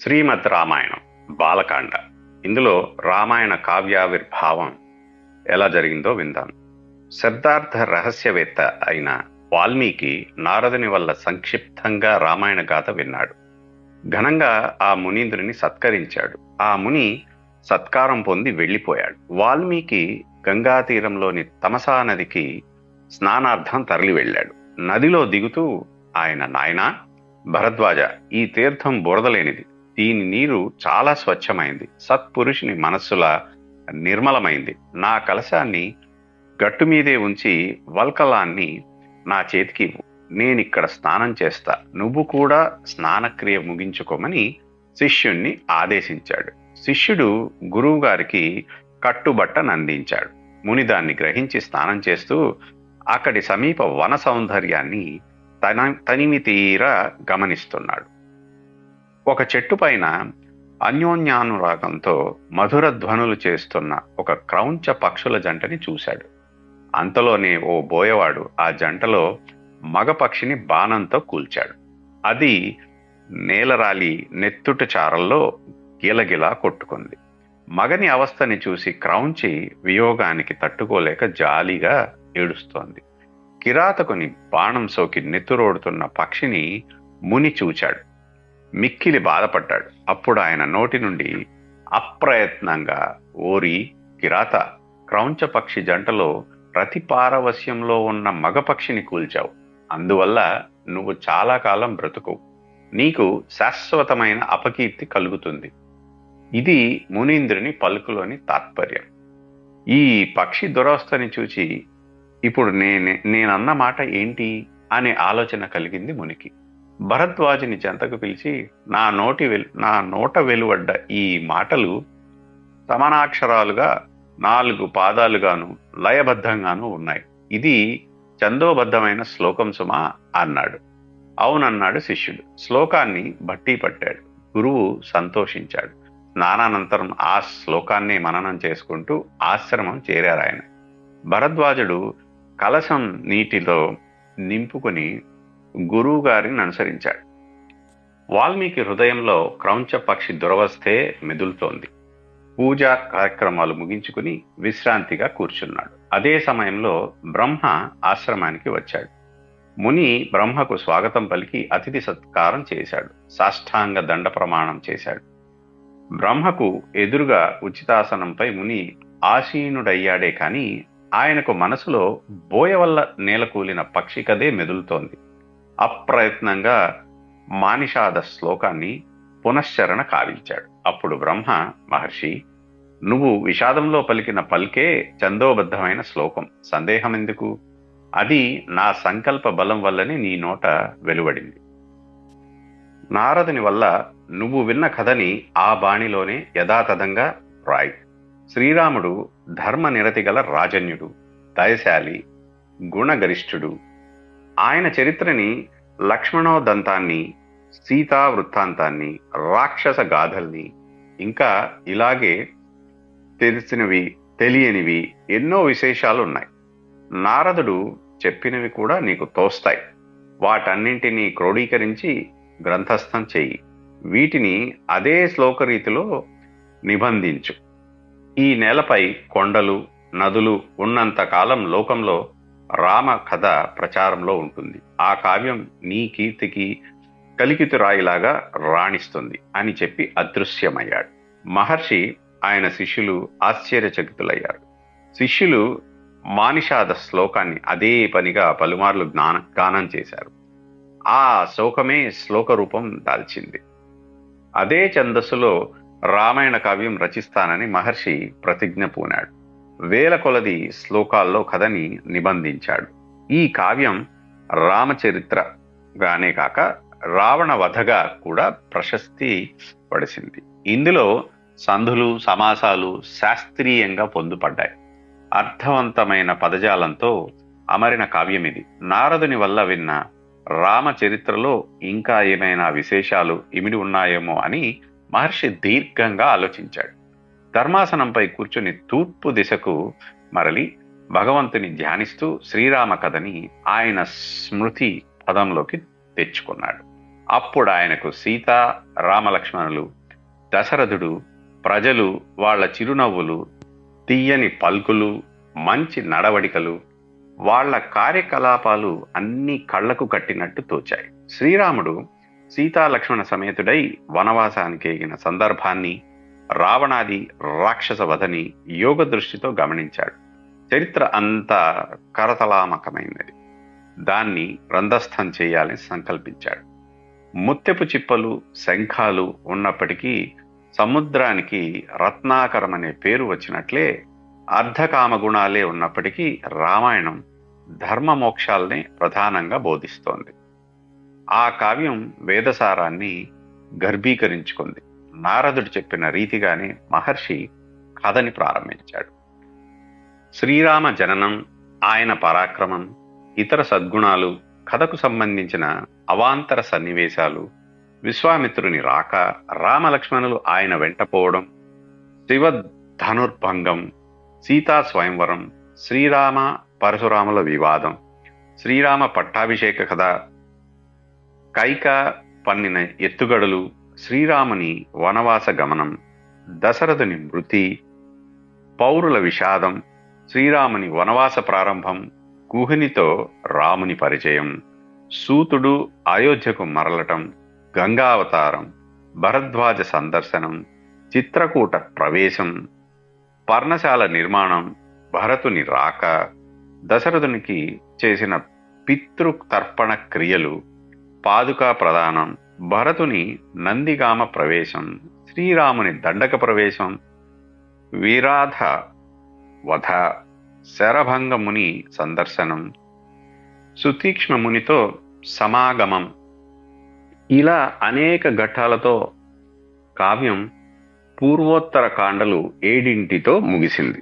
శ్రీమద్ రామాయణం బాలకాండ. ఇందులో రామాయణ కావ్యావిర్భావం ఎలా జరిగిందో విందాం. శబ్దార్థ రహస్యవేత్త అయిన వాల్మీకి నారదుని వల్ల సంక్షిప్తంగా రామాయణ గాథ విన్నాడు. ఘనంగా ఆ మునీంద్రుని సత్కరించాడు. ఆ ముని సత్కారం పొంది వెళ్ళిపోయాడు. వాల్మీకి గంగా తీరంలోని తమసా నదికి స్నానార్థం తరలి వెళ్ళాడు. నదిలో దిగుతూ ఆయన నాయనా భరద్వాజ ఈ తీర్థం బురదలేనిది. దీని నీరు చాలా స్వచ్ఛమైంది. సత్పురుషుని మనస్సులా నిర్మలమైంది. నా కలశాన్ని గట్టు మీదే ఉంచి వల్కలాన్ని నా చేతికి ఇవ్వు. నేనిక్కడ స్నానం చేస్తా. నువ్వు కూడా స్నానక్రియ ముగించుకోమని శిష్యుణ్ణి ఆదేశించాడు. శిష్యుడు గురువు గారికి కట్టుబట్టను అందించాడు ముని దాన్ని గ్రహించి స్నానం చేస్తూ అక్కడి సమీప వన సౌందర్యాన్ని తన తనిమి తీరా గమనిస్తున్నాడు. ఒక చెట్టు పైన అన్యోన్యానురాగంతో మధుర ధ్వనులు చేస్తున్న ఒక క్రౌంచ పక్షుల జంటని చూశాడు. అంతలోనే ఓ బోయవాడు ఆ జంటలో మగ పక్షిని బాణంతో కూల్చాడు. అది నేలరాలి నెత్తుట చారల్లో గిలగిలా కొట్టుకుంది. మగని అవస్థని చూసి క్రౌంచి వియోగానికి తట్టుకోలేక జాలిగా ఏడుస్తోంది. కిరాతకుని బాణం సోకి నెత్తురోడుతున్న పక్షిని ముని చూచాడు. మిక్కిలి బాధపడ్డాడు. అప్పుడు ఆయన నోటి నుండి అప్రయత్నంగా ఓరి కిరాత క్రౌంచపక్షి జంటలో ప్రతి పారవస్యంలో ఉన్న మగపక్షిని కూల్చావు. అందువల్ల నువ్వు చాలా కాలం బ్రతుకు. నీకు శాశ్వతమైన అపకీర్తి కలుగుతుంది. ఇది మునీంద్రుని పలుకులోని తాత్పర్యం. ఈ పక్షి దురవస్థని చూచి ఇప్పుడు నేనే నేనన్న మాట ఏంటి? అనే ఆలోచన కలిగింది మునికి. భరద్వాజుని చెంతకు పిలిచి నా నోటి వెలు నా నోట వెలువడ్డ ఈ మాటలు సమానాక్షరాలుగా నాలుగు పాదాలుగాను లయబద్ధంగాను ఉన్నాయి. ఇది చందోబద్ధమైన శ్లోకం సుమా అన్నాడు. అవునన్నాడు శిష్యుడు. శ్లోకాన్ని బట్టి పట్టాడు. గురువు సంతోషించాడు. స్నానానంతరం ఆ శ్లోకాన్ని మననం చేసుకుంటూ ఆశ్రమం చేరారాయన. భరద్వాజుడు కలశం నీటిలో నింపుకొని గురువు గారిని అనుసరించాడు. వాల్మీకి హృదయంలో క్రౌంచ పక్షి దురవస్థే మెదులుతోంది. పూజా కార్యక్రమాలు ముగించుకుని విశ్రాంతిగా కూర్చున్నాడు. అదే సమయంలో బ్రహ్మ ఆశ్రమానికి వచ్చాడు. ముని బ్రహ్మకు స్వాగతం పలికి అతిథి సత్కారం చేశాడు. సాష్టాంగ దండ ప్రమాణం చేశాడు. బ్రహ్మకు ఎదురుగా ఉచితాసనంపై ముని ఆసీనుడయ్యాడే కాని ఆయనకు మనసులో బోయ వల్ల నేలకూలిన పక్షికదే మెదులుతోంది. అప్రయత్నంగా మానిషాద శ్లోకాన్ని పునశ్చరణ కావించాడు. అప్పుడు బ్రహ్మ మహర్షి నువ్వు విషాదంలో పలికిన పలికే చందోబద్ధమైన శ్లోకం. సందేహం ఎందుకు అది నా సంకల్ప బలం వల్లనే నీ నోట వెలువడింది. నారదుని వల్ల నువ్వు విన్న కథని ఆ బాణిలోనే యథాతథంగా రాయి. శ్రీరాముడు ధర్మ నిరతిగల రాజన్యుడు దయశాలి గుణగరిష్ఠుడు ఆయన చరిత్రని లక్ష్మణోదంతాన్ని సీతా వృత్తాంతాన్ని రాక్షస గాథల్ని ఇంకా ఇలాగే తెలిసినవి తెలియనివి ఎన్నో విశేషాలు ఉన్నాయి నారదుడు చెప్పినవి కూడా నీకు తోస్తాయి. వాటన్నింటినీ క్రోడీకరించి గ్రంథస్థం చెయ్యి వీటిని అదే శ్లోకరీతిలో నిబంధించు. ఈ నేలపై కొండలు నదులు ఉన్నంత కాలం లోకంలో రామ కథ ప్రచారంలో ఉంటుంది. ఆ కావ్యం నీ కీర్తికి కలికితు రాయిలాగా రాణిస్తుంది అని చెప్పి అదృశ్యమయ్యాడు. మహర్షి ఆయన శిష్యులు ఆశ్చర్యచకితులయ్యారు. శిష్యులు మానిషాద శ్లోకాన్ని అదే పనిగా పలుమార్లు జ్ఞాన గానం చేశారు. ఆ శోకమే శ్లోక రూపం దాల్చింది. అదే ఛందస్సులో రామాయణ కావ్యం రచిస్తానని మహర్షి ప్రతిజ్ఞ పూనాడు. వేల కొలది శ్లోకాల్లో కథని నిబంధించాడు. ఈ కావ్యం రామచరిత్రగానే కాక రావణ వధగా కూడా ప్రశస్తి పడిసింది. ఇందులో సంధులు సమాసాలు శాస్త్రీయంగా పొందుపడ్డాయి. అర్థవంతమైన పదజాలంతో అమరిన కావ్యం ఇది నారదుని వల్ల విన్న రామచరిత్రలో ఇంకా ఏమైనా విశేషాలు ఇమిడి ఉన్నాయేమో అని మహర్షి దీర్ఘంగా ఆలోచించాడు. ధర్మాసనంపై కూర్చుని తూర్పు దిశకు మరలి భగవంతుని ధ్యానిస్తూ శ్రీరామ కథని ఆయన స్మృతి పదంలోకి తెచ్చుకున్నాడు. అప్పుడు ఆయనకు సీత రామలక్ష్మణులు దశరథుడు ప్రజలు వాళ్ళ చిరునవ్వులు తీయని పల్కులు మంచి నడవడికలు వాళ్ళ కార్యకలాపాలు అన్ని కళ్ళకు కట్టినట్టు తోచాయి. శ్రీరాముడు సీతాలక్ష్మణ సమేతుడై వనవాసానికి ఎగిన సందర్భాన్ని రావణాది రాక్షస వధని యోగ దృష్టితో గమనించాడు. చరిత్ర అంతా కరతలామకమైనది. దాన్ని రంధస్థం చేయాలని సంకల్పించాడు. ముత్తెపు చిప్పలు శంఖాలు ఉన్నప్పటికీ సముద్రానికి రత్నాకరం అనే పేరు వచ్చినట్లే అర్ధకామ గుణాలే ఉన్నప్పటికీ రామాయణం ధర్మ మోక్షాల్ని ప్రధానంగా బోధిస్తోంది. ఆ కావ్యం వేదసారాన్ని గర్భీకరించుకుంది. నారదుడు చెప్పిన రీతిగానే మహర్షి కథని ప్రారంభించాడు. శ్రీరామ జననం ఆయన పరాక్రమం ఇతర సద్గుణాలు కథకు సంబంధించిన అవాంతర సన్నివేశాలు విశ్వామిత్రుని రాక రామలక్ష్మణులు ఆయన వెంటపోవడం శివ ధనుర్భంగం సీతా స్వయంవరం శ్రీరామ పరశురాముల వివాదం శ్రీరామ పట్టాభిషేక కథ కైక పన్నిన ఎత్తుగడలు శ్రీరాముని వనవాస గమనం దశరథుని మృతి పౌరుల విషాదం శ్రీరాముని వనవాస ప్రారంభం కుహునితో రాముని పరిచయం సూతుడు అయోధ్యకు మరలటం గంగావతారం భరద్వాజ సందర్శనం చిత్రకూట ప్రవేశం పర్ణశాల నిర్మాణం భరతుని రాక దశరథునికి చేసిన పితృతర్పణ క్రియలు పాదుకా ప్రదానం భరతుని నందిగామ ప్రవేశం శ్రీరాముని దండక ప్రవేశం వీరాధ వధ శరభంగముని సందర్శనం సుతీక్ష్మమునితో సమాగమం. ఇలా అనేక ఘట్టాలతో కావ్యం పూర్వోత్తర కాండలు ఏడింటితో ముగిసింది.